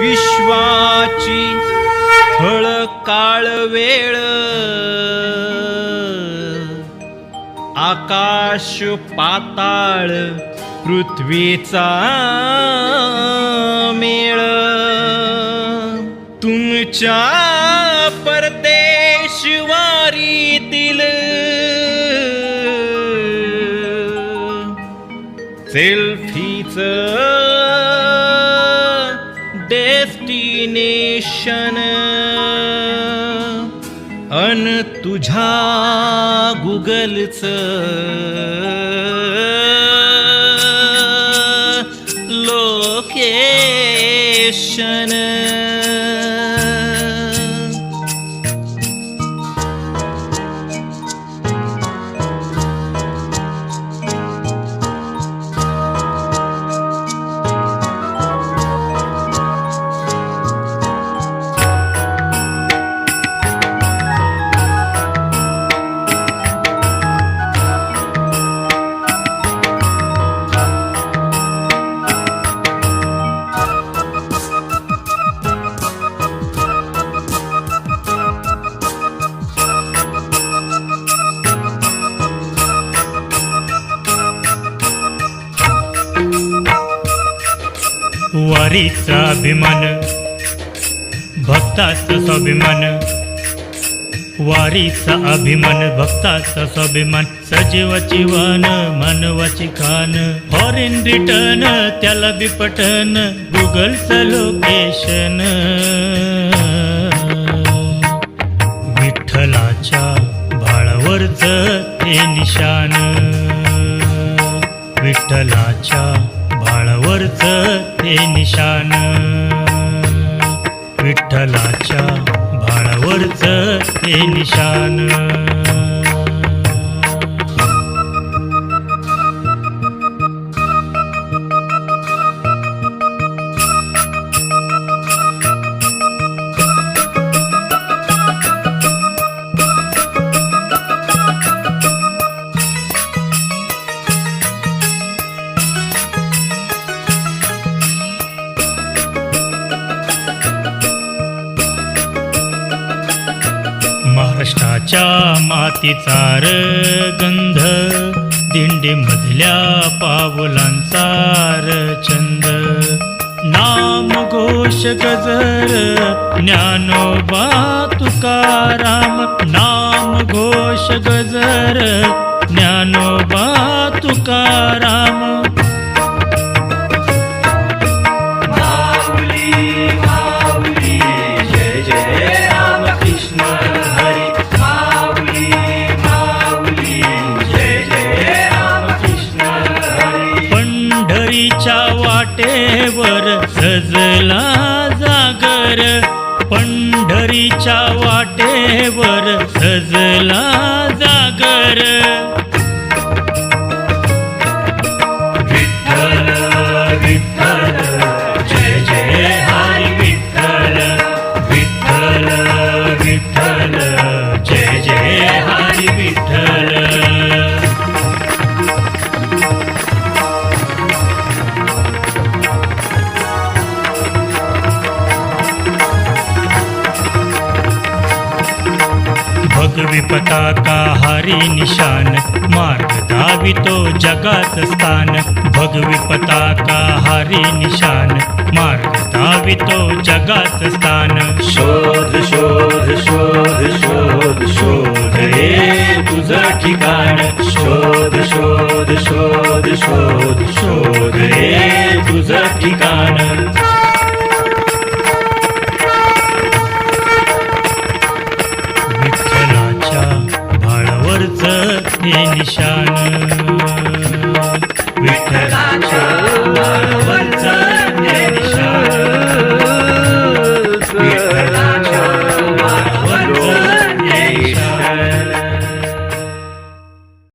विश्वाची थळ काळ वेळ. आकाश पाताळ पृथ्वीचा मेळ. तुमच्या परदेशवारीतील सेल्फीचं डेस्टिनेशन अन तुझ्या गुगलच. लोकेशन वारीचा अभिमान भक्ताचा स्वाभिमान. वारीचा अभिमान भक्ताचा स्वाभिमान सजीवाची वान मानवाची खान फॉरेन रिटर्न त्याला बिपटन गुगलचं लोकेशन विठ्ठलाच्या भाळावरच ते निशान. विठ्ठलाच्या भाळावरच ते निशान विठ्ठलाच्या भाळावरच ते निशान महाराष्ट्राच्या मातीचा गंध दिंडीमधल्या पावलांचा र छंद नाम घोष गजर ज्ञानोबा तुकाराम. नाम घोष गजर ज्ञानोबा तुकाराम. पंढरीच्या वाटेवर सजला जागर पंढरीच्या वाटेवर भगवी पताका हरी निशान मार्ग दावितो जगात स्थान. भगवी पताका हरी निशान मार्ग दावितो जगात स्थान. शोध शोध शोध शोध शोध रे तुझा ठिकाण. शोध शोध शोध शोध शोध रे तुझा ठिकाण. निशान